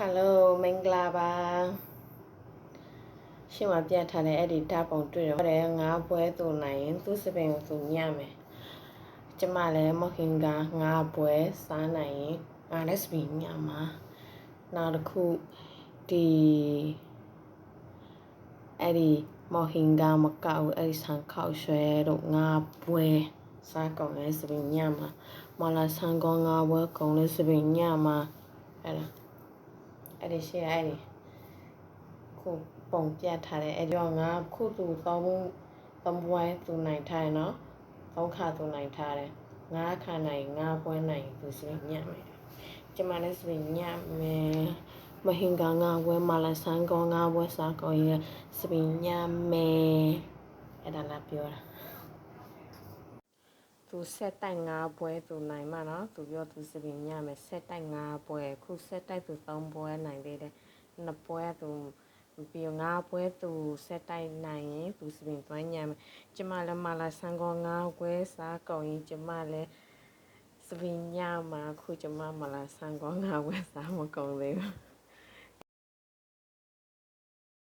ဟယ်လိုမင်္ဂလာပါရှင်းမပြတ်ထားတဲ့အဲ့ဒီဓာတ်ပုံတွေ့တော့တယ်ငါးပွဲသူနိုင်ရင်သူစပင်ကိုသူညမယ်ကျမလည်းမခင်ကငါးပွဲစားနိုင်ရင်ငါလည်းစပင်ညမှာနောက်တစ်ခုဒီအဲ့ဒီမော်ဟင်ကမကောက်အဲ့ဒီဆန်ခောက်ရွှဲတို့ငါးပွဲစားကုန်လဲစပင်ညမှာမလာဆန်ကောငါးပွဲကုန်လဲစပင်ညမှာအဲ့ဒါ အဲ့ဒီရှေ့အဲ့ဒီခုပုံပြတ်ထားတယ်အဲ့တော့ငါခုသူသုံးသုံးပွဲသူနိုင်ထားတယ်နော်သုံးခါသူနိုင်ထားတယ်ငါခါနိုင်ငါပွဲနိုင်သူစီညံ့မယ်ကျမလည်းစီညံ့မယ်မဟင်ကငါဝဲမလာဆန်ကောငါဝဲစားကောရစပင်ညံ့မယ်အဲ့ဒါလာပြောတာ သူဆက်တိုက်ငါပွဲသူနိုင်မှာနော်သူပြောသူစပင်ညံ့မယ်ဆက်တိုက်ငါပွဲခုဆက်တိုက်သူသုံးပွဲနိုင်သေးတယ်နှစ်ပွဲသူပြီးငါပွဲသူဆက်တိုက်နိုင်ရင်သူစပင်သွမ်းညံ့မယ်ကျမလည်းမလာဆန်ကောငါပွဲစားကောရင်ကျမလည်းစပင်ညံ့မှာခုကျမမလာဆန်ကောငါပွဲစားမကုန်သေးဘူး